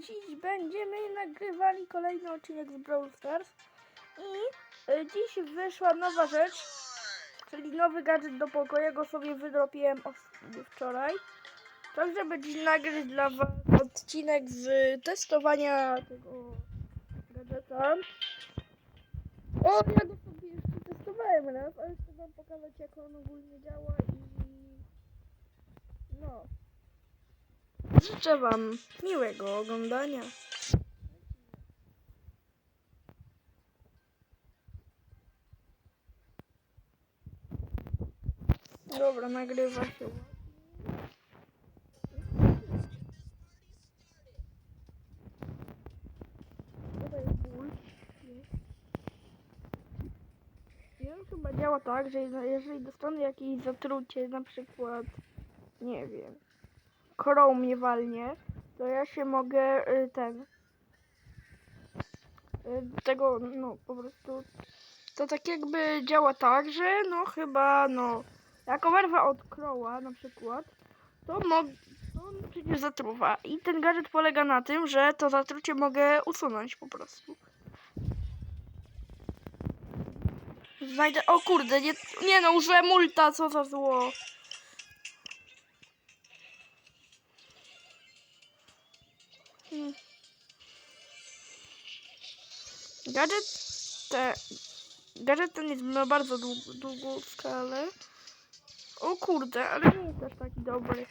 dziś będziemy nagrywali kolejny odcinek z Brawl Stars i y, dziś wyszła nowa rzecz, czyli nowy gadżet do pokoju, go sobie wydropiłem wczoraj. Także będzie nagrać dla was odcinek z testowania tego gadżeta. O, ja go sobie jeszcze testowałem raz, ale chcę wam pokazać jak on ogólnie działa i no. Życzę Wam miłego oglądania. Dobra, nagrywa się. Chyba działa tak, że jeżeli dostanę jakieś zatrucie, na przykład, nie wiem, korą mnie walnie, to ja się mogę y, ten y, tego no po prostu to tak jakby działa tak, że no chyba no jak oberwę od na przykład to mogę to on przecież zatruwa i ten gadżet polega na tym, że to zatrucie mogę usunąć po prostu. Znajdę. O kurde, nie, nie no, użyłem multa, co za zło. Hmm. Gadżet te. Gadżet ten jest ma bardzo dług, długą skalę. O kurde, ale nie jest aż taki dobry.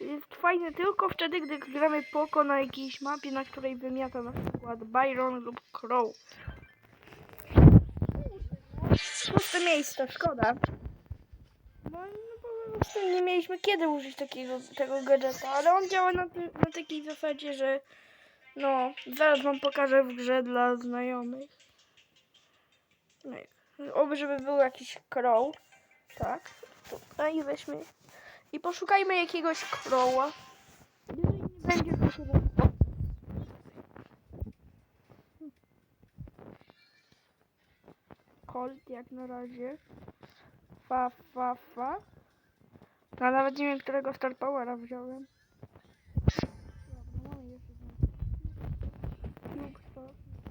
Jest fajny tylko wtedy, gdy gramy poko na jakiejś mapie, na której wymiata na przykład Byron lub Crow. Puste miejsce, szkoda. No, po nie mieliśmy kiedy użyć takiego tego gadżeta, ale on działa na, na takiej zasadzie, że no, zaraz wam pokażę w grze dla znajomych. No, oby, żeby był jakiś crow. Tak. I weźmy. I poszukajmy jakiegoś crowa. Jeżeli nie będzie, da- Colt jak na razie. Fa, fa, fa. No nawet nie wiem, którego Star Powera wziąłem.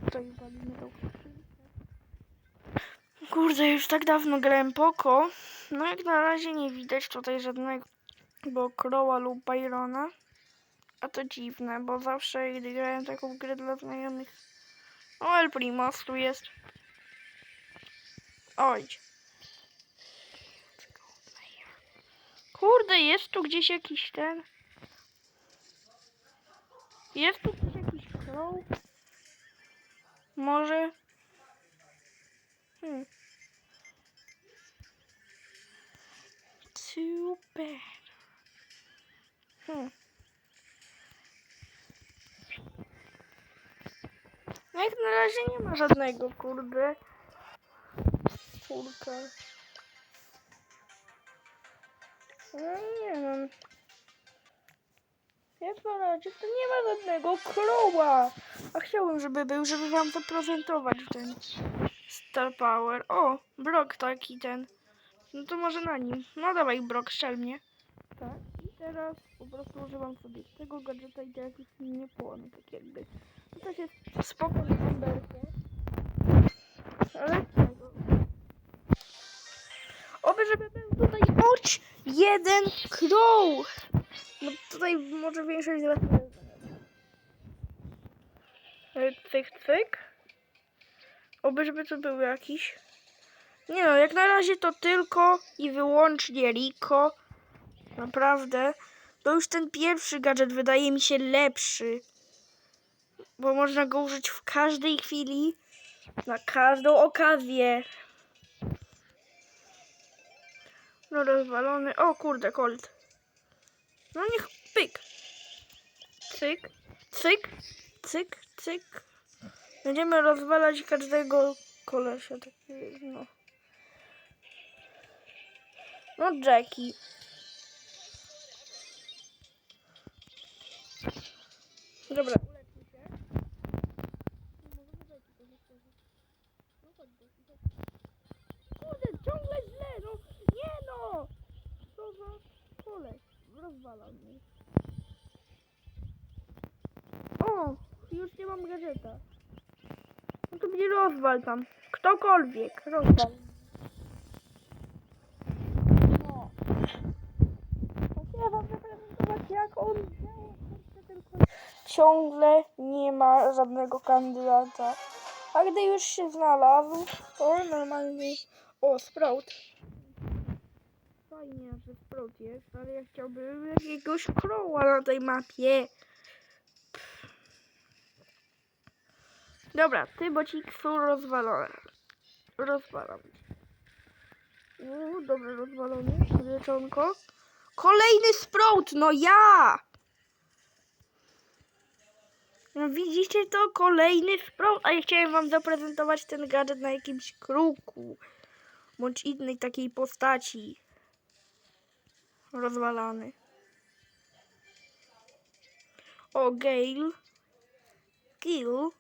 Skrzynkę. Kurde, już tak dawno grałem Poko. No jak na razie nie widać tutaj żadnego Crowa lub Byrona. A to dziwne, bo zawsze gdy grałem taką grę dla znajomych... O, El Primos tu jest. Ojdź. Kurde, jest tu gdzieś jakiś ten. Jest tu gdzieś jakiś crow? Może. Hmm. Hmm. No jak na razie nie ma żadnego, kurde. Czwórka. No nie wiem. Jak na razie to nie ma żadnego kroła. A chciałbym, żeby był, żeby wam zaprezentować ten Star Power. O, Brock taki ten. No to może na nim. No dawaj Brock, strzel mnie. Tak. I teraz po prostu używam sobie tego gadżeta i teraz już nie płonę, tak jakby. To też jest spoko na jeden crow. No tutaj może większość z was. E, Cyk, cyk. Oby, żeby tu był jakiś. Nie no, jak na razie to tylko i wyłącznie Rico. Naprawdę. To już ten pierwszy gadżet wydaje mi się lepszy. Bo można go użyć w każdej chwili. Na każdą okazję. No rozwalony. O kurde, Colt. No niech pyk. Cyk, cyk, cyk, cyk. Będziemy rozwalać każdego kolesia. Taki, no. No Jackie. Dobra. uleczmy się. Nie możemy Jackie to wystawić. No chodź Jackie, chodź. Kurde, ciągle źle, no. Nie no. Co za koleś. Rozwala mnie. O! już gadżeta. No to mnie rozwal tam. Ktokolwiek, rozwal. No. Chciałem wam zaprezentować jak on tylko ciągle nie ma żadnego kandydata. A gdy już się znalazł, to normalnie... O, Sprout. Fajnie, że Sprout jest, ale ja chciałbym jakiegoś Crowa na tej mapie. Dobra, ty bocik są rozwalone. Rozwalam. Uuu, dobra, rozwalony. Leczonko. Kolejny Sprout, no ja! No widzicie to? Kolejny Sprout. A ja chciałem wam zaprezentować ten gadżet na jakimś kruku. Bądź innej takiej postaci. Rozwalany. O, Gale. Kill.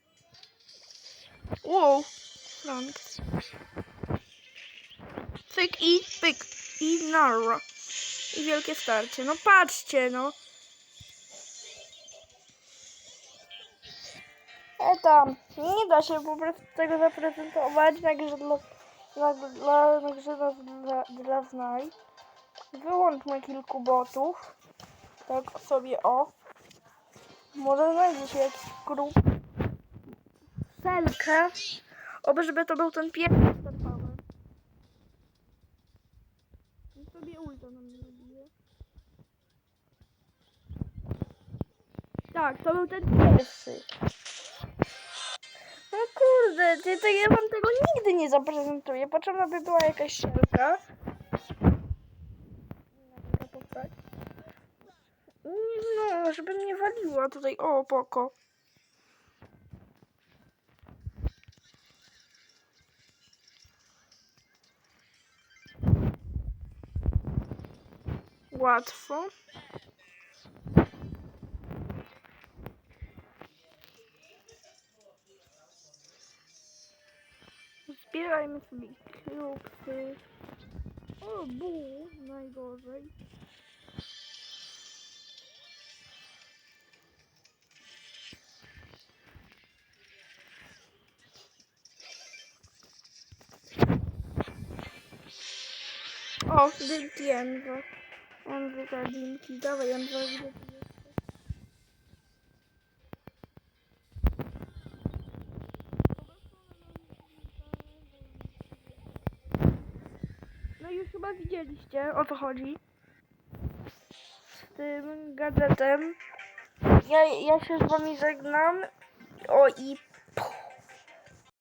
Wow. Frank. Cyk i pyk. I narra. I wielkie starcie. No patrzcie, no. E tam, nie da się po prostu tego zaprezentować, także dla, dla, dla, także dla, dla, dla znaj. Wyłączmy kilku botów. Tak sobie o. Może znajdzie się jakiś grup. Selkę. Oby, żeby to był ten pierwszy Star Power. I sobie ulta na mnie nabije. Tak, to był ten pierwszy. No kurde, ty, to ja wam tego nigdy nie zaprezentuję. Potrzebna by była jakaś szelka. No, żeby mnie waliła tutaj. O, poko. Łatwo. Zbierajmy sobie kruksy. O, bu, najgorzej. O, dynki Za dynki. Dawaj, gdzie ty jesteś? No już chyba widzieliście o co chodzi z tym gadżetem. Ja, ja się z wami żegnam. O i